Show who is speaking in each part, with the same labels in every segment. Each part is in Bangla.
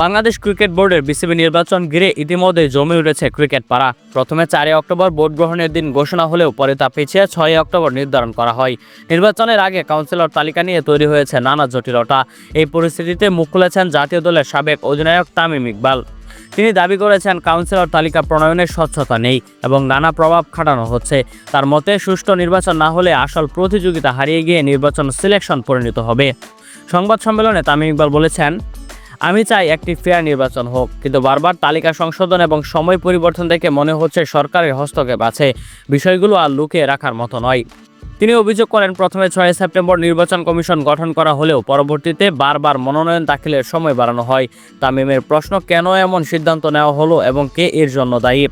Speaker 1: বাংলাদেশ ক্রিকেট বোর্ডের বিসিবি নির্বাচন ঘিরে ইতিমধ্যে জমে উঠেছে ক্রিকেট পাড়া। প্রথমে চারই অক্টোবর ভোট গ্রহণের দিন ঘোষণা হলেও পরে তা পিছিয়ে ছয়ই অক্টোবর নির্ধারণ করা হয়। নির্বাচনের আগে কাউন্সিলর তালিকা নিয়ে তৈরি হয়েছে নানা জটিলতা। এই পরিস্থিতিতে মুখ খুলেছেন জাতীয় দলের সাবেক অধিনায়ক তামিম ইকবাল। তিনি দাবি করেছেন কাউন্সিলর তালিকা প্রণয়নের স্বচ্ছতা নেই এবং নানা প্রভাব খাটানো হচ্ছে। তার মতে, সুষ্ঠু নির্বাচন না হলে আসল প্রতিযোগিতা হারিয়ে গিয়ে নির্বাচন সিলেকশন পরিণত হবে। সংবাদ সম্মেলনে তামিম ইকবাল বলেছেন আমি চাই একটি ফেয়ার নির্বাচন হোক, কিন্তু বারবার তালিকা সংশোধন এবং সময় পরিবর্তন দেখে মনে হচ্ছে সরকারের হস্তক্ষেপ আছে। বিষয়গুলো আর লুকিয়ে রাখার মতো নয়। তিনি অভিযোগ করেন, প্রথমে ছয় সেপ্টেম্বর নির্বাচন কমিশন গঠন করা হলেও পরবর্তীতে বারবার মনোনয়ন দাখিলের সময় বাড়ানো হয়। তামিমের প্রশ্ন, কেন এমন সিদ্ধান্ত নেওয়া হলো এবং কে এর জন্য দায়ী?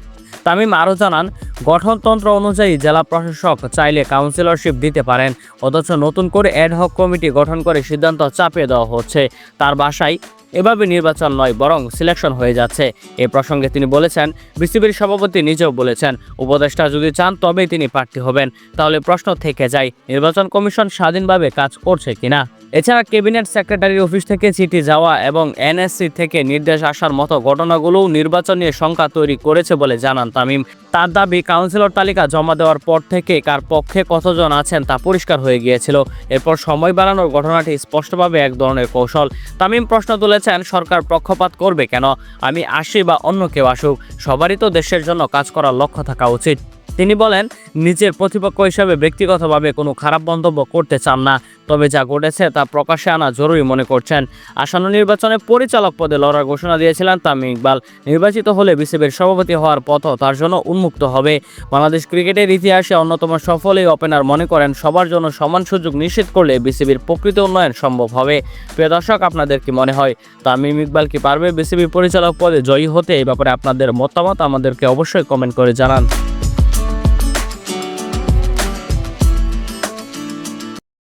Speaker 1: তামিম আরও জানান, গঠনতন্ত্র অনুযায়ী জেলা প্রশাসক চাইলে কাউন্সিলরশিপ দিতে পারেন, অথচ নতুন করে অ্যাডহক কমিটি গঠন করে সিদ্ধান্ত চাপিয়ে দেওয়া হচ্ছে। তার বাসায় এভাবে নির্বাচন নয়, বরং সিলেকশন হয়ে যাচ্ছে। এ প্রসঙ্গে তিনি বলেছেন, বিসিবির সভাপতি নিজেও বলেছেন, উপদেষ্টা যদি চান তবেই তিনি প্রার্থী হবেন। তাহলে প্রশ্ন থেকে যায়, নির্বাচন কমিশন স্বাধীনভাবে কাজ করছে কিনা। এছাড়া ক্যাবিনেট সেক্রেটারির অফিস থেকে চিঠি যাওয়া এবং এনএসসি থেকে নির্দেশ আসার মতো ঘটনাগুলোও নির্বাচন নিয়ে শঙ্কা তৈরি করেছে বলে জানান তামিম। তার দাবি, কাউন্সিলর তালিকা জমা দেওয়ার পর থেকে কার পক্ষে কতজন আছেন তা পরিষ্কার হয়ে গিয়েছিল। এরপর সময় বাড়ানোর ঘটনাটি স্পষ্টভাবে এক ধরনের কৌশল। তামিম প্রশ্ন তুলেছেন, সরকার পক্ষপাত করবে কেন? আমি আসি বা অন্য কেউ আসুক, সবারই তো দেশের জন্য কাজ করার লক্ষ্য থাকা উচিত। তিনি বলেন, নিজের প্রতিপক্ষ হিসাবে ব্যক্তিগতভাবে কোনো খারাপ মন্তব্য করতে চান না, তবে যা ঘটেছে তা প্রকাশ্যে আনা জরুরি মনে করছেন। আসন্ন নির্বাচনে পরিচালক পদে লড়ার ঘোষণা দিয়েছিলেন তামিম ইকবাল। নির্বাচিত হলে বিসিবির সভাপতি হওয়ার পথও তার জন্য উন্মুক্ত হবে। বাংলাদেশ ক্রিকেটের ইতিহাসে অন্যতম সফল এই ওপেনার মনে করেন, সবার জন্য সমান সুযোগ নিশ্চিত করলে বিসিবির প্রকৃত উন্নয়ন সম্ভব হবে। প্রিয় দর্শক, আপনাদের কি মনে হয়? তামিম ইকবাল কি পারবে বিসিবি পরিচালক পদে জয়ী হতে? এই ব্যাপারে আপনাদের মতামত আমাদেরকে অবশ্যই কমেন্ট করে জানান।